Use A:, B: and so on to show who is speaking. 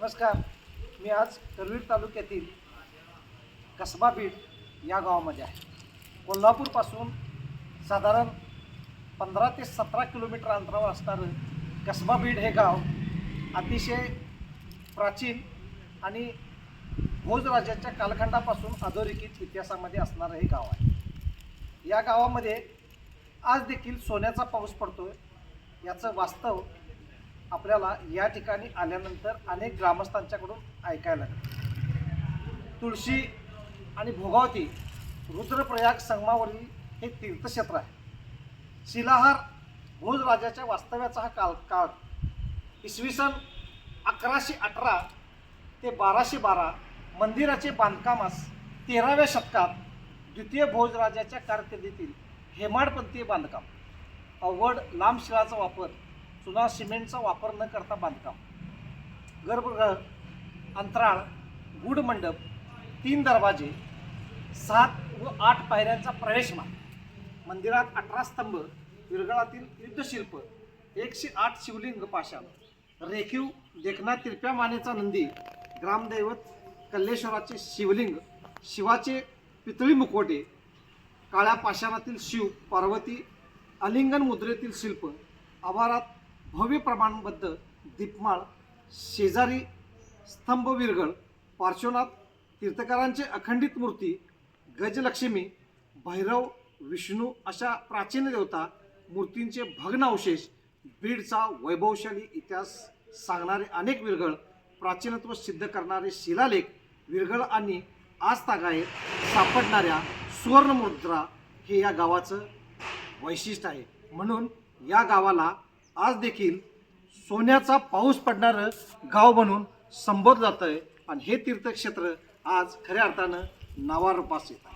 A: नमस्कार. मी आज करवीर तालुक्यातील कसबा बीड या गावामध्ये आहे. कोल्हापूरपासून साधारण पंधरा ते सतरा किलोमीटर अंतरावर असणारं कसबा बीड हे गाव अतिशय प्राचीन आणि भोजराजाच्या कालखंडापासून अधोरेखित इतिहासामध्ये असणारं हे गाव आहे. या गावामध्ये आज देखील सोन्याचा पाऊस पडतोय. याचं वास्तव आपल्याला या ठिकाणी आल्यानंतर अनेक ग्रामस्थांच्याकडून ऐकायला तुळशी आणि भोगावती रुद्रप्रयाग संगमावरील हे तीर्थक्षेत्र आहे. शिलाहार भोज राजाच्या वास्तव्याचा हा काल काळ. इसवी सन अकराशे अठरा ते बाराशे बारा मंदिराचे बांधकामास तेराव्या शतकात द्वितीय भोजराजाच्या कारकिर्दीतील हेमाडपंथीय बांधकाम. अवघड लांब शिळाचा वापर चुना सिमेंटचा वापर न करता बांधकाम. गर्भगृह अंतराळ गुढ मंडप तीन दरवाजे सात व आठ पायऱ्यांचा प्रवेशमार्ग मंदिरात अठरा स्तंभ विरगळातील युद्धशिल्प एकशे आठ शिवलिंग पाषाण रेखीव देखना तिरप्या मानेचा नंदी ग्रामदैवत कल्लेश्वराचे शिवलिंग शिवाचे पितळी मुखवटे काळ्या पाषाणातील शिव पार्वती अलिंगन मुद्रेतील शिल्प आभारात भव्य प्रमाणबद्ध दीपमाळ शेजारी स्तंभ विरगळ पार्श्वनाथ तीर्थकारांचे अखंडित मूर्ती गजलक्ष्मी भैरव विष्णू अशा प्राचीन देवता मूर्तींचे भग्न अवशेष बीडचा वैभवशाली इतिहास सांगणारे अनेक विरगळ प्राचीनत्व सिद्ध करणारे शिलालेख विरगळ आणि आजतागायत सापडणाऱ्या सुवर्णमुद्रा हे या गावाचं वैशिष्ट्य आहे. म्हणून या गावाला आज देखील सोन्याचा पाऊस पडणारं गाव म्हणून संबोधलं जातं आहे आणि हे तीर्थक्षेत्र आज खऱ्या अर्थानं नावारूपास येत